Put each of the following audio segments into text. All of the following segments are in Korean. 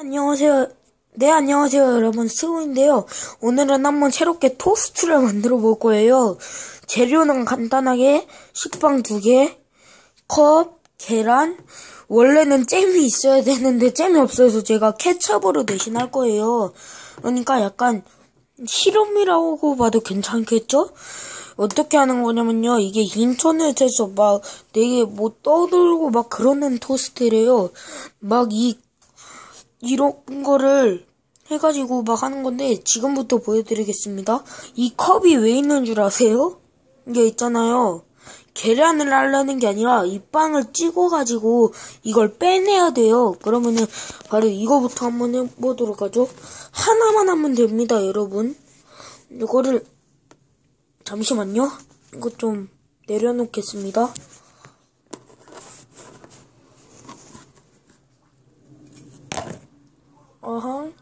안녕하세요. 네, 안녕하세요, 여러분. 스우인데요. 오늘은 한번 새롭게 토스트를 만들어 볼 거예요. 재료는 간단하게 식빵 두 개, 컵, 계란. 원래는 잼이 있어야 되는데 잼이 없어서 제가 케첩으로 대신할 거예요. 그러니까 약간 시럽이라고 봐도 괜찮겠죠? 어떻게 하는 거냐면요. 이게 인터넷에서 막 되게 뭐 떠들고 막 그러는 토스트래요. 막이 이런 거를 해가지고 막 하는 건데 지금부터 보여드리겠습니다. 이 컵이 왜 있는 줄 아세요? 이게 있잖아요. 계란을 하려는 게 아니라 이 빵을 찍어가지고 이걸 빼내야 돼요. 그러면은 바로 이거부터 한번 해보도록 하죠. 하나만 하면 됩니다, 여러분. 이거를 잠시만요. 이거 좀 내려놓겠습니다. 어허.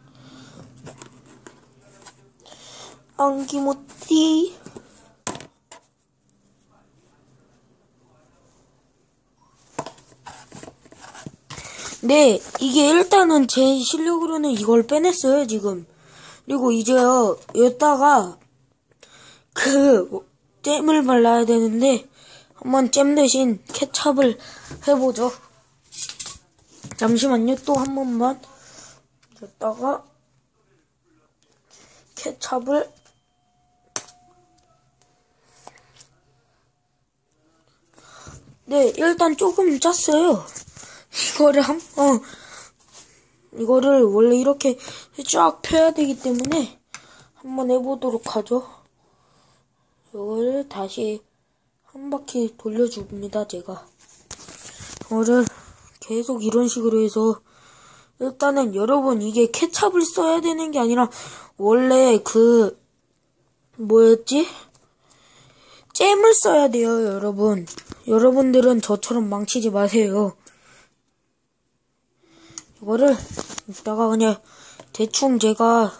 안기모띠. 네, 이게 일단은 제 실력으로는 이걸 빼냈어요, 지금. 그리고 이제요, 여기다가, 그, 잼을 발라야 되는데, 한번 잼 대신 케찹을 해보죠. 잠시만요, 또 한 번만. 여기다가, 케찹을, 네, 일단 조금 짰어요. 이거를 한, 어, 이거를 원래 이렇게 쫙 펴야 되기 때문에 한번 해보도록 하죠. 이거를 다시 한 바퀴 돌려줍니다, 제가. 이거를 계속 이런 식으로 해서 일단은 여러분 이게 케찹을 써야 되는 게 아니라 원래 그 뭐였지? 잼을 써야 돼요, 여러분. 여러분들은 저처럼 망치지 마세요. 이거를 이따가 그냥 대충 제가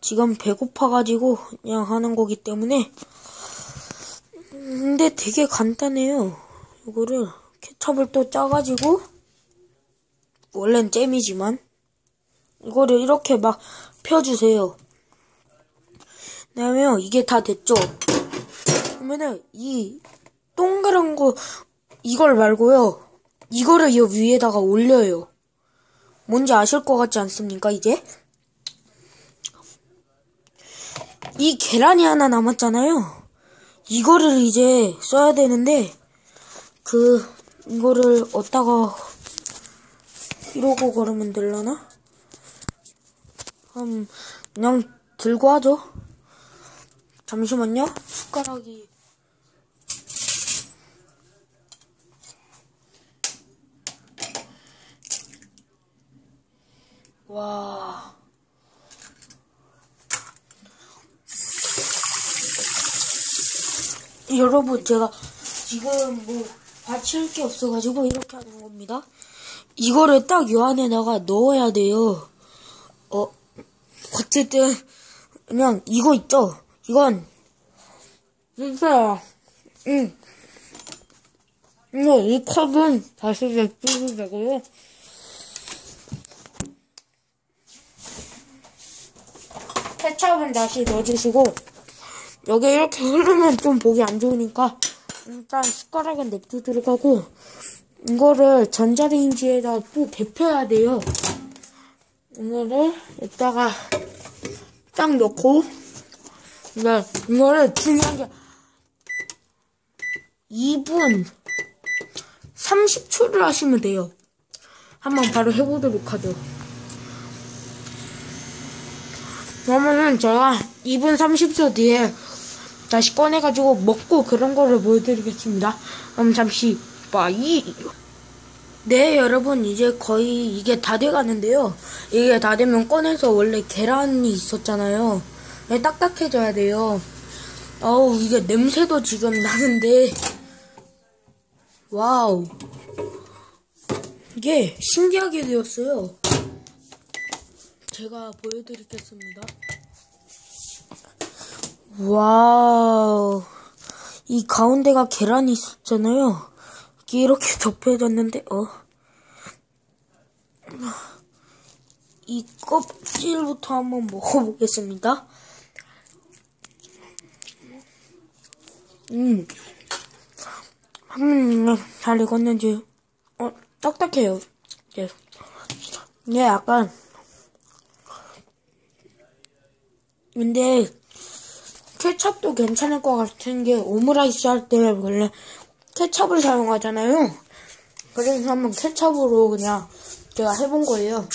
지금 배고파가지고 그냥 하는 거기 때문에 근데 되게 간단해요. 이거를 케첩을 또 짜가지고 원래는 잼이지만 이거를 이렇게 막 펴주세요. 그다음에 이게 다 됐죠. 그러면은 이 동그란 거 이걸 말고요. 이거를 이 위에다가 올려요. 뭔지 아실 것 같지 않습니까, 이제? 이 계란이 하나 남았잖아요. 이거를 이제 써야 되는데, 그, 이거를 어디다가, 이러고 걸으면 될라나? 음, 그냥 들고 하죠. 잠시만요. 숟가락이. 와. 여러분, 제가 지금 뭐 받칠 게 없어가지고 이렇게 하는 겁니다. 이거를 딱 요 안에다가 넣어야 돼요. 어, 어쨌든, 그냥 이거 있죠? 이건, 진짜, 응. 근데 이 컵은 다시 냅두면 되고요. 케첩은 다시 넣어주시고 여기 이렇게 흐르면 좀 보기 안 좋으니까 일단 숟가락은 냅두도록 하고 이거를 전자레인지에다 또 데펴야 돼요. 이거를 이따가 딱 넣고 네, 이거를 중요한 게 2분 30초를 하시면 돼요. 한번 바로 해보도록 하죠. 그러면은 제가 2분 30초 뒤에 다시 꺼내가지고 먹고 그런 거를 보여드리겠습니다. 그럼 잠시 빠 이. 네, 여러분 이제 거의 이게 다 돼가는데요. 이게 다 되면 꺼내서 원래 계란이 있었잖아요. 네, 딱딱해져야 돼요. 어우, 이게 냄새도 지금 나는데. 와우. 이게 신기하게 되었어요. 제가 보여드리겠습니다. 와우. 이 가운데가 계란이 있었잖아요. 이렇게 덮여졌는데, 어. 이 껍질부터 한번 먹어보겠습니다. 음, 음, 잘 익었는지, 어, 딱딱해요. 이제, 이게 약간, 근데, 케찹도 괜찮을 것 같은 게, 오므라이스 할 때 원래 케찹을 사용하잖아요. 그래서 한번 케찹으로 그냥 제가 해본 거예요.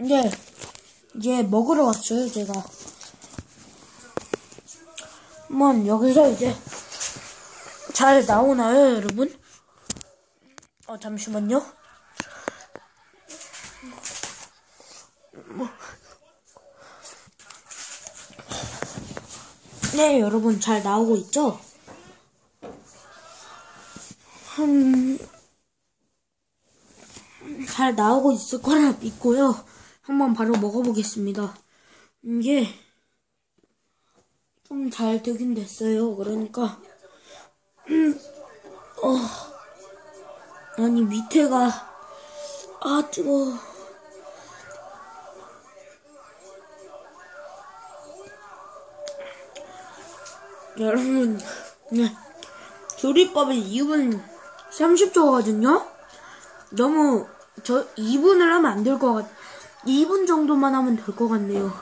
이제, 이제 먹으러 왔어요, 제가. 한번 여기서 이제 잘 나오나요, 여러분? 어, 잠시만요. 네, 여러분 잘 나오고 있죠? 음, 잘 나오고 있을 거라 믿고요. 한번 바로 먹어보겠습니다. 이게 좀 잘 되긴 됐어요. 그러니까 음, 어, 아니 밑에가 아 뜨거. 여러분, 네. 조리법이 2분 30초거든요? 너무, 저 2분을 하면 안 될 것 같, 2분 정도만 하면 될 것 같네요.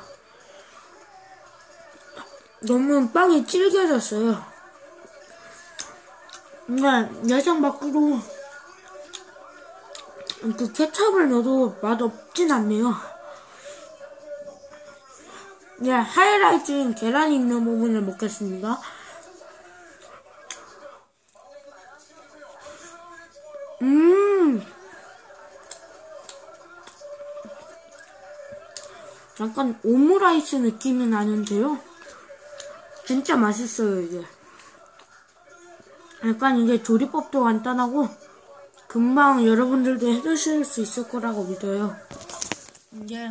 너무 빵이 질겨졌어요. 근데 예상 밖으로 그 케찹을 넣어도 맛없진 않네요. 네, 하이라이트인 계란이 있는 부분을 먹겠습니다. 음! 약간 오므라이스 느낌이 나는데요. 진짜 맛있어요, 이게. 약간 이게 조리법도 간단하고, 금방 여러분들도 해드실 수 있을 거라고 믿어요. 이제,